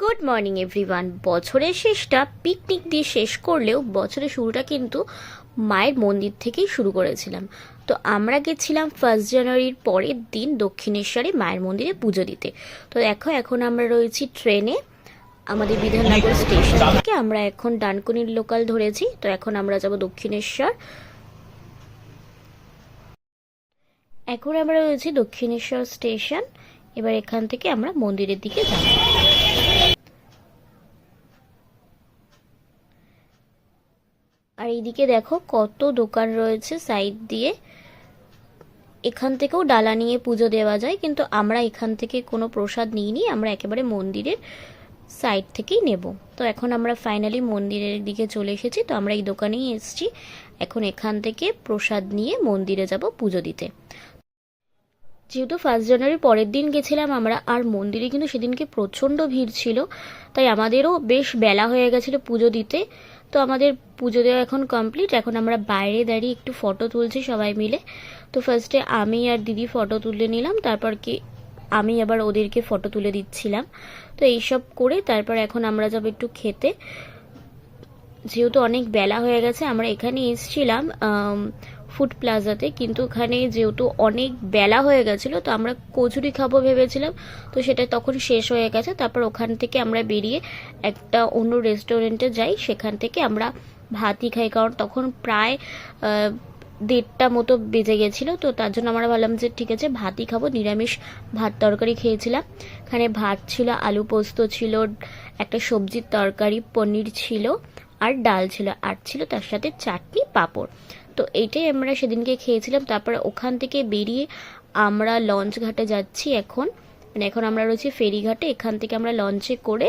Good morning everyone বছরের শেষটা picnic দিয়ে শেষ করলেও বছরের শুরুটা কিন্তু মায়ের মন্দির থেকেই শুরু করেছিলাম। তো আমরা গেছিলাম ফার্স্ট জানুয়ারির পরের দিন দক্ষিণেশ্বরে মায়ের মন্দিরে পুজো দিতে। তো দেখো, এখন আমরা রয়েছি ট্রেনে আমাদের বিধাননগর স্টেশন থেকে। আমরা এখন ডানকুনির লোকাল ধরেছি। তো এখন আমরা যাব দক্ষিণেশ্বর। এখন আমরা রয়েছি দক্ষিণেশ্বর স্টেশন এবার এখান থেকে আমরা মন্দিরের দিকে যাব। আর এইদিকে দেখো কত দোকান রয়েছে সাইড দিয়ে। এখান থেকেও ডালা নিয়ে পুজো দেওয়া যায়, কিন্তু আমরা এখান থেকে কোনো প্রসাদ নিইনি, আমরা একেবারে মন্দিরের সাইড থেকেই নেব। তো এখন আমরা ফাইনালি মন্দিরের দিকে চলে এসেছি, তো আমরা এই দোকানেই এসেছি। এখন এখান থেকে প্রসাদ নিয়ে মন্দিরে যাব পুজো দিতে। যেহেতু ফার্স্ট জানুয়ারির পরের দিন গেছিলাম আমরা, আর মন্দিরে কিন্তু সেদিনকে প্রচণ্ড ভিড় ছিল, তাই আমাদেরও বেশ বেলা হয়ে গেছিল পুজো দিতে। তো আমাদের পুজো দেওয়া এখন কমপ্লিট এখন আমরা বাইরে দাঁড়িয়ে একটু ফটো তুলছি সবাই মিলে। তো ফার্স্টে আমি আর দিদি ফটো তুলে নিলাম, তারপর কি আমি আবার ওদেরকে ফটো তুলে দিচ্ছিলাম। তো এইসব করে তারপর এখন আমরা যাব একটু খেতে। যেহেতু অনেক বেলা হয়ে গেছে, আমরা এখানে এসেছিলাম ফুড প্লাজাতে, কিন্তু ওখানে যেহেতু অনেক বেলা হয়ে গেছিল, তো আমরা কচুরি খাব ভেবেছিলাম। তো সেটা তখন শেষ হয়ে গেছে। তারপর ওখান থেকে আমরা বেরিয়ে একটা অন্য রেস্টুরেন্টে যাই। সেখান থেকে আমরা ভাতই খাই, কারণ তখন প্রায় দেড়টা মতো বেজে গেছিল। তো তার জন্য আমরা ভাবলাম যে, ঠিক আছে, ভাতই খাব। নিরামিষ ভাত তরকারি খেয়েছিলাম। এখানে ভাত ছিল, আলু পোস্ত ছিল, একটা সবজির তরকারি, পনির ছিল, আর ডাল ছিল। আর ছিল তার সাথে চাটনি, পাঁপড়। তো এইটাই আমরা সেদিনকে খেয়েছিলাম। তারপরে ওখান থেকে বেরিয়ে আমরা লঞ্চ ঘাটে যাচ্ছি এখন। মানে এখন আমরা রয়েছি ফেরিঘাটে, এখান থেকে আমরা লঞ্চে করে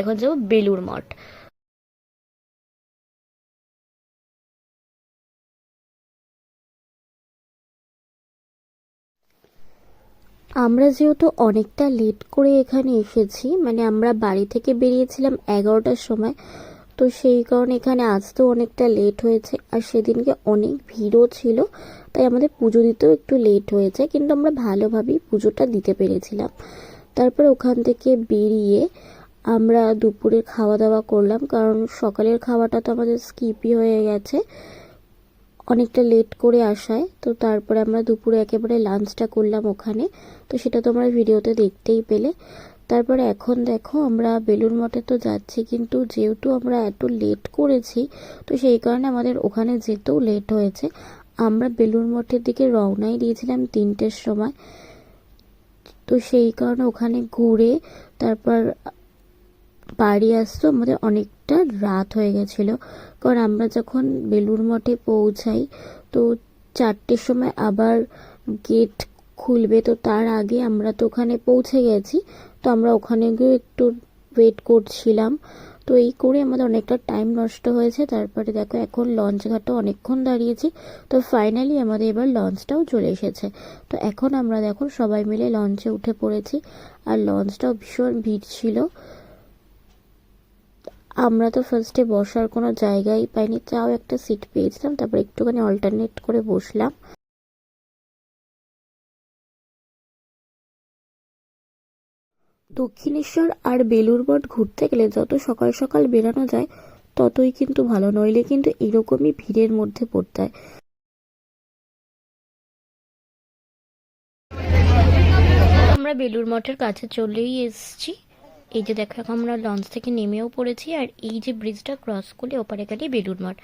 এখন যাব বেলুর মঠ। আমরা যেহেতু অনেকটা লেট করে এখানে এসেছি মানে আমরা বাড়ি থেকে বেরিয়েছিলাম এগারোটার সময় তো সেই কারণে এখানে আসতেও অনেকটা লেট হয়েছে, আর সেদিনকে অনেক ভিড়ও ছিল, তাই আমাদের পুজো দিতেও একটু লেট হয়েছে, কিন্তু আমরা ভালোভাবেই পুজোটা দিতে পেরেছিলাম। তারপর ওখান থেকে বেরিয়ে আমরা দুপুরে খাওয়া দাওয়া করলাম, কারণ সকালের খাওয়াটা তো আমাদের স্কিপই হয়ে গেছে, অনেকটা লেট করে আসায়, তো তারপরে আমরা দুপুরে একেবারে লাঞ্চটা করলাম ওখানে, তো সেটা তোমরা ভিডিওতে দেখতেই পেলে। তারপরে এখন দেখো আমরা বেলুর মঠে তো যাচ্ছি, কিন্তু যেহেতু আমরা এত লেট করেছি, তো সেই কারণে আমাদের ওখানে যেতেও লেট হয়েছে। আমরা বেলুর মঠের দিকে রওনাই দিয়েছিলাম তিনটের সময়। তো সেই কারণে ওখানে ঘুরে তারপর বাড়ি আসতো আমাদের অনেকটা রাত হয়ে গেছিল। কারণ আমরা যখন বেলুর মঠে পৌঁছাই, তো চারটের সময় আবার গেট খুলবে, তো তার আগে আমরা তো ওখানে পৌঁছে গেছি। তো আমরা ওখানে গিয়ে একটু ওয়েট করছিলাম। তো এই করে আমাদের অনেকটা টাইম নষ্ট হয়েছে। তারপরে দেখো, এখন লঞ্চ ঘাটে অনেকক্ষণ দাঁড়িয়েছি। তো ফাইনালি আমাদের এবার লঞ্চটাও চলে এসেছে। তো এখন আমরা দেখো, সবাই মিলে লঞ্চে উঠে পড়েছি। আর লঞ্চটাও ভীষণ ভিড় ছিল। আমরা তো ফার্স্টে বসার কোনো জায়গাই পাইনি, তাও একটা সিট পেয়েছিলাম। তারপর একটুখানি অল্টারনেট করে বসলাম। দক্ষিণেশ্বর আর বেলুর মঠ ঘুরতে গেলে যত সকাল সকাল বেরানো যায়, ততই কিন্তু ভালো। নইলে কিন্তু এরকমই ভিড়ের মধ্যে পড়তে হয়। আমরা বেলুর মঠের কাছে চলেই এসেছি। এই যে দেখো, এখন আমরা লঞ্চ থেকে নেমেও পড়েছি, আর এই যে ব্রিজটা ক্রস করে ওপারে গেলেই বেলুর মঠ।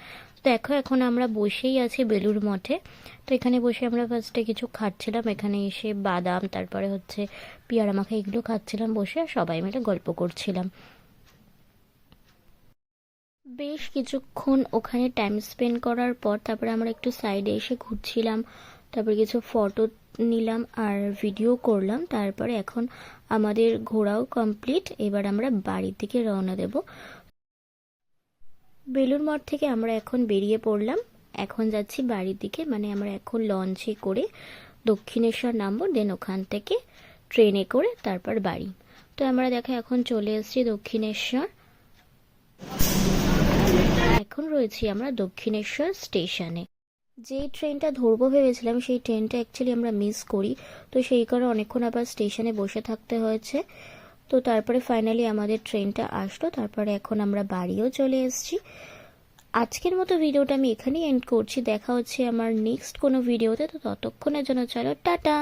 দেখো, এখন আমরা বসেই আছি বেলুর মঠে। তো এখানে বসে আমরা ফার্স্টে কিছু খাচ্ছিলাম, এখানে এসে বাদাম, তারপরে হচ্ছে পিয়ারা মাখা, এগুলো খাচ্ছিলাম বসে, আর সবাই মিলে গল্প করছিলাম। বেশ কিছুক্ষণ ওখানে টাইম স্পেন্ড করার পর, তারপরে আমরা একটু সাইডে এসে ঘুরছিলাম, তারপরে কিছু ফটো নিলাম আর ভিডিও করলাম। তারপরে এখন আমাদের ঘোরাও কমপ্লিট এবার আমরা বাড়ির দিকে রওনা দেব। বেলুর মঠ থেকে আমরা এখন বেরিয়ে পড়লাম। এখন যাচ্ছি বাড়ির দিকে। মানে আমরা এখন লঞ্চে করে দক্ষিণেশ্বর নামবো দেন ওখান থেকে ট্রেনে করে তারপর বাড়ি। তো আমরা দেখো এখন চলে এসেছি দক্ষিণেশ্বর। এখন রয়েছি আমরা দক্ষিণেশ্বর স্টেশনে যে ট্রেনটা ধরবো ভেবেছিলাম, সেই ট্রেনটা অ্যাকচুয়ালি আমরা মিস করি। তো সেই কারণে অনেকক্ষণ আবার স্টেশনে বসে থাকতে হয়েছে। তো তারপরে ফাইনালি আমাদের ট্রেনটা আসলো। তারপরে এখন আমরা বাড়িও চলে এসেছি। আজকের মতো ভিডিওটা আমি এখানেই এন্ড করছি। দেখা হচ্ছে আমার নেক্সট কোনো ভিডিওতে তো ততক্ষণের জন্য চলো, টাটা!